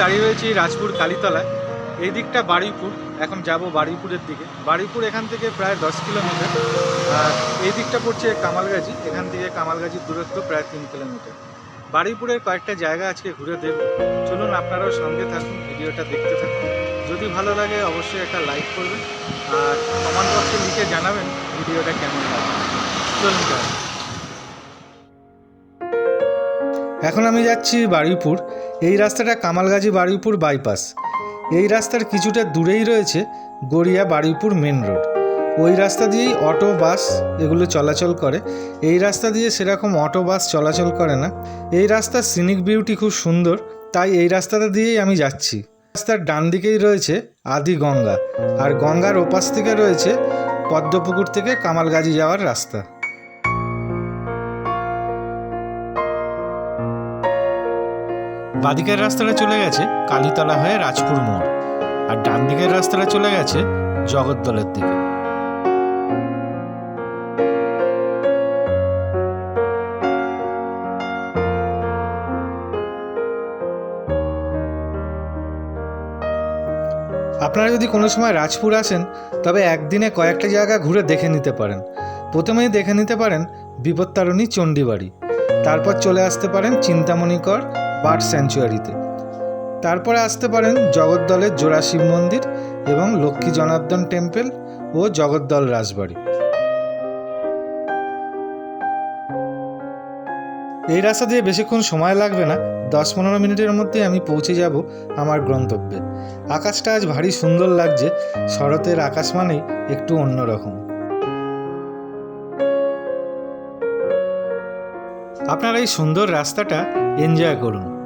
দাঁড়িয়ে রয়েছি রাজপুর কালীতলায়। এই দিকটা বারুইপুর, এখন যাব বারুইপুরের দিকে। বারুইপুর এখান থেকে প্রায় দশ কিলোমিটার, আর এই দিকটা পড়ছে কামালগাজি। এখান থেকে কামালগাজির দূরত্ব প্রায় তিন কিলোমিটার। বারুইপুরের কয়েকটা জায়গা আজকে ঘুরে দেখব। চলুন আপনারাও সঙ্গে থাকুন, ভিডিওটা দেখতে থাকুন। যদি ভালো লাগে অবশ্যই একটা লাইক করবেন, আর কমেন্ট বক্সে লিখে জানাবেন ভিডিওটা কেমন লাগে চলুন। এখন আমি যাচ্ছি বারুইপুর। এই রাস্তাটা কামালগাজী বারুইপুর বাইপাস। এই রাস্তার কিছুটা দূরেই রয়েছে গড়িয়া বারুইপুর মেন রোড। ওই রাস্তা দিয়েই অটো, বাস এগুলো চলাচল করে। এই রাস্তা দিয়ে সেরকম অটো, বাস চলাচল করে না। এই রাস্তার সিনিক বিউটি খুব সুন্দর, তাই এই রাস্তাটা দিয়েই আমি যাচ্ছি। রাস্তার ডান দিকেই রয়েছে আদি গঙ্গা, আর গঙ্গার ওপাশ থেকে রয়েছে পদ্মপুকুর থেকে কামালগাজী যাওয়ার রাস্তা। বাদিকের রাস্তাটা চলে গেছে কালীতলা হয়ে রাজপুর মোড়। আর ডান দিকের রাস্তাটা চলে গেছে জগদ্দলের দিকে। আপনারা যদি কোনো সময় রাজপুর আসেন, তবে একদিনে কয়েকটা জায়গা ঘুরে দেখে নিতে পারেন। প্রথমেই দেখে নিতে পারেন বিপত্তারণী চণ্ডীবাড়ি। তারপর চলে আসতে পারেন চিন্তামণিকর বার্ড স্যাঞ্চুয়ারিতে। তারপরে আসতে পারেন জগদ্দলের জোড়া শিব মন্দির এবং লক্ষ্মী জনার্দন টেম্পল ও জগদ্দল রাজবাড়ি। এই রাস্তা দিয়ে বেশিক্ষণ সময় লাগবে না, দশ পনেরো মিনিটের মধ্যে আমি পৌঁছে যাব আমার গন্তব্যে। আকাশটা আজ ভারী সুন্দর লাগছে, শরতের আকাশ মানেই একটু অন্যরকম। আপনারা এই সুন্দর রাস্তাটা এনজয় করুন।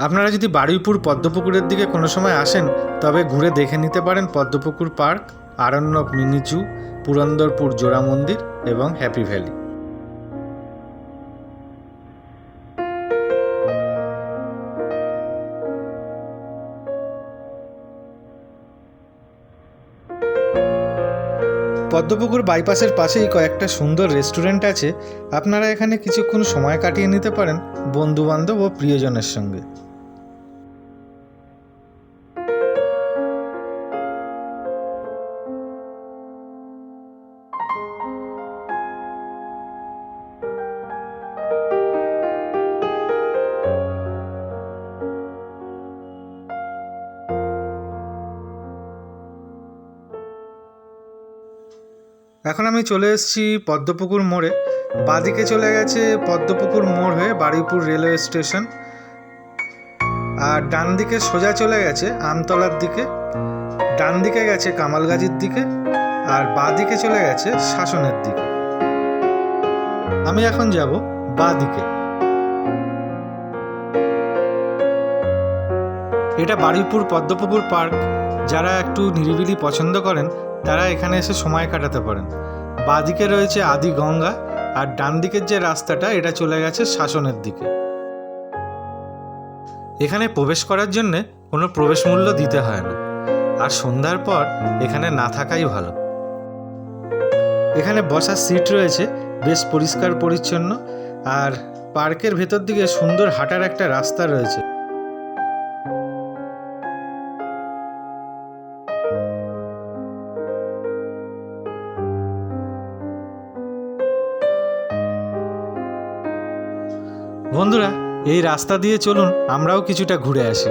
আপনারা যদি বারুইপুর পদ্মপুকুরের দিকে কোনো সময় আসেন, তবে ঘুরে দেখে নিতে পারেন Padmapukur park, Aranyak mini zoo, Purandarpur জোড়া মন্দির এবং হ্যাপি ভ্যালি। পদ্মপুকুর বাইপাসের পাশেই কয়েকটা সুন্দর রেস্টুরেন্ট আছে। আপনারা এখানে কিছুক্ষণ সময় কাটিয়ে নিতে পারেন বন্ধুবান্ধব ও প্রিয়জনের সঙ্গে। এখন আমি চলে এসেছি পদ্মপুকুর মোড়ে। বাদিকে চলে গেছে পদ্মপুকুর মোড় হয়ে বারুইপুর রেলওয়ে স্টেশন। আর ডান দিকে সোজা চলে গেছে আমতলার দিকে। ডান দিকে গেছে কামালগাজির দিকে। আর বাঁ দিকে চলে গেছে শাসনের দিকে। আমি এখন যাব বাঁ দিকে এটা বারুইপুর পদ্মপুকুর পার্ক। যারা একটু নিরিবিলি পছন্দ করেন তারা এখানে এসে সময় কাটাতে পারেন। বাঁদিকে রয়েছে আদি গঙ্গা আর ডান দিকের যে রাস্তাটা, এটা চলে গেছে শাসনের দিকে। এখানে প্রবেশ করার জন্যে কোনো প্রবেশ মূল্য দিতে হয় না। আর সন্ধ্যার পর এখানে না থাকাই ভালো। এখানে বসার সিট রয়েছে, বেশ পরিষ্কার পরিচ্ছন্ন। আর পার্কের ভেতর দিকে সুন্দর হাঁটার একটা রাস্তা রয়েছে। এই রাস্তা দিয়ে চলুন আমরাও কিছুটা ঘুরে আসি।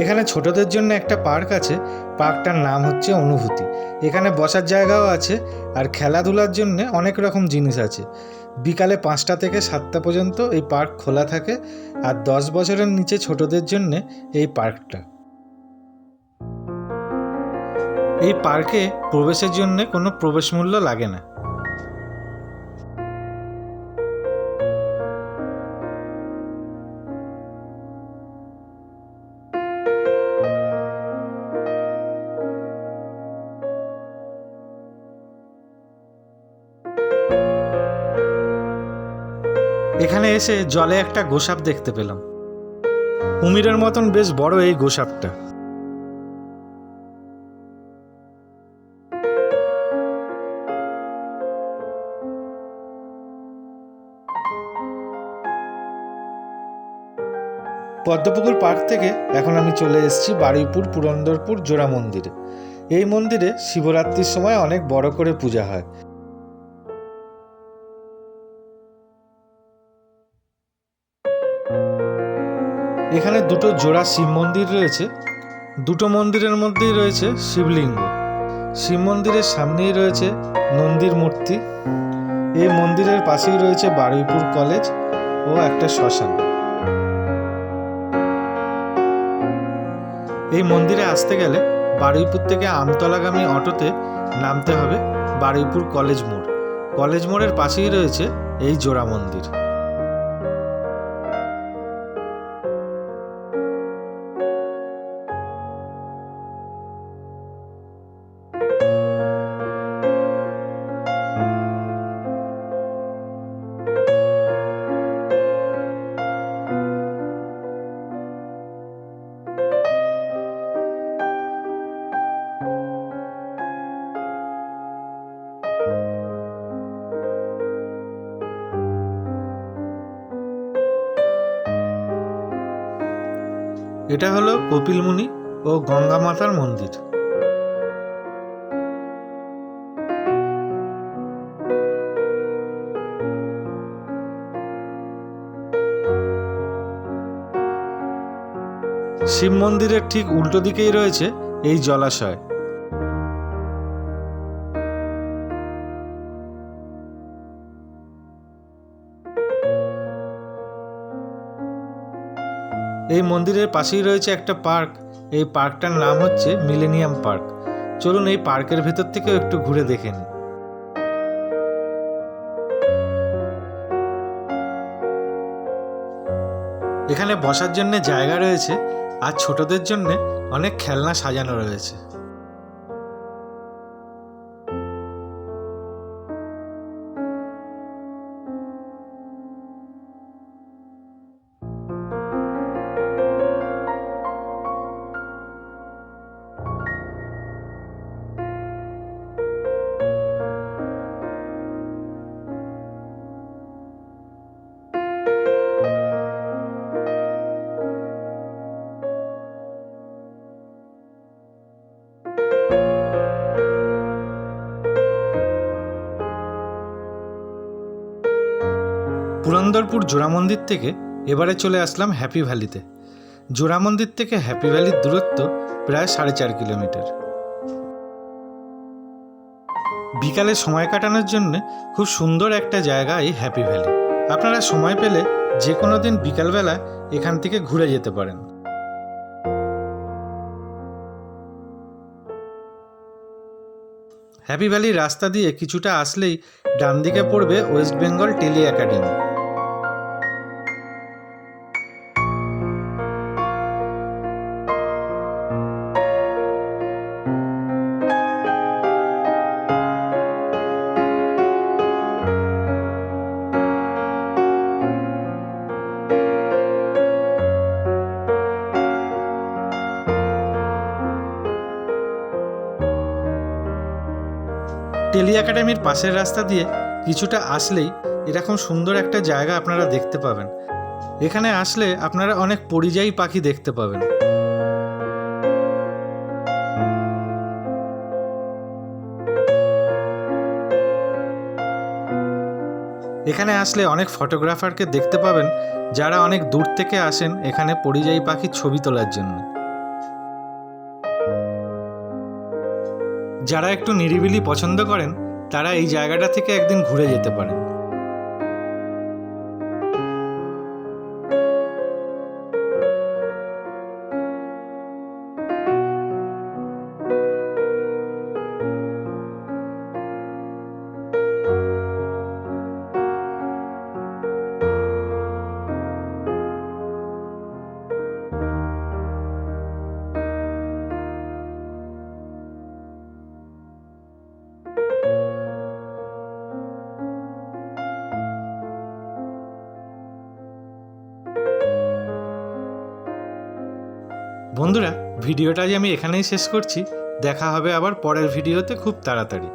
এখানে ছোটদের জন্য একটা পার্ক আছে। পার্কটার নাম হচ্ছে অনুভূতি। এখানে বসার জায়গাও আছে আর খেলাধুলার জন্য অনেক রকম জিনিস আছে। বিকালে পাঁচটা থেকে সাতটা পর্যন্ত এই পার্ক খোলা থাকে আর দশ বছরের নিচে ছোটদের জন্য এই পার্কটা। এই পার্কে প্রবেশের জন্য কোনো প্রবেশ মূল্য লাগে না। এখানে এসে জলে একটা গোসাপ দেখতে পেলাম। কুমিরের মতন বেশ বড় এই গোসাপটা। পদ্মপুকুর পার্ক থেকে এখন আমি চলে এসেছি বারুইপুর পুরন্দরপুর জোড়া মন্দিরে। এই মন্দিরে শিবরাত্রির সময় অনেক বড় করে পূজা হয়। দুটো জোড়া শিব মন্দির রয়েছে। দুটো মন্দিরের মধ্যেই রয়েছে শিবলিঙ্গ। শিব মন্দিরের সামনেই রয়েছে নন্দীর মূর্তি। এই মন্দিরের পাশেই রয়েছে বারুইপুর কলেজ ও একটা শ্মশান। এই মন্দিরে আসতে গেলে বারুইপুর থেকে আমতলাগামী অটোতে নামতে হবে বারুইপুর কলেজ মোড়। কলেজ মোড়ের পাশেই রয়েছে এই জোড়া মন্দির। এটা হলো কপিলমুনি ও গঙ্গা মাতার মন্দির। শিব মন্দিরের ঠিক উল্টো দিকেই রয়েছে এই জলাশয়। মন্দিরের পাশেই রয়েছে একটা পার্ক। এই পার্কটার নাম হচ্ছে মিলেনিয়াম পার্ক। চলুন এই পার্কের ভেতর থেকেও একটু ঘুরে দেখেন। এখানে বসার জন্য জায়গা রয়েছে আর ছোটদের জন্য অনেক খেলনা সাজানো রয়েছে। পুরন্দরপুর জোড়া মন্দির থেকে এবারে চলে আসলাম হ্যাপি ভ্যালিতে। জোড়া মন্দির থেকে হ্যাপি ভ্যালির দূরত্ব প্রায় সাড়ে চার কিলোমিটার। বিকালে সময় কাটানোর জন্য খুব সুন্দর একটা জায়গা এই হ্যাপি ভ্যালি। আপনারা সময় পেলে যে কোনো দিন বিকালবেলা এখান থেকে ঘুরে যেতে পারেন। হ্যাপি ভ্যালির রাস্তা দিয়ে কিছুটা আসলেই ডান দিকে পড়বে west Bengal tele academy. Tele একাডেমির পাশের রাস্তা দিয়ে কিছুটা আসলেই এরকম সুন্দর একটা জায়গা আপনারা দেখতে পাবেন। এখানে আসলে আপনারা অনেক পরিযায়ী পাখি দেখতে পাবেন। এখানে আসলে অনেক ফটোগ্রাফারকে দেখতে পাবেন যারা অনেক দূর থেকে আসেন এখানে পরিযায়ী পাখির ছবি তোলার জন্য। যারা একটু নিরিবিলি পছন্দ করেন তারা এই জায়গাটা থেকে একদিন ঘুরে যেতে পারেন। বন্ধুরা ভিডিওটা আজ আমি এখানেই শেষ করছি দেখা হবে আবার পরের ভিডিওতে খুব তাড়াতাড়ি।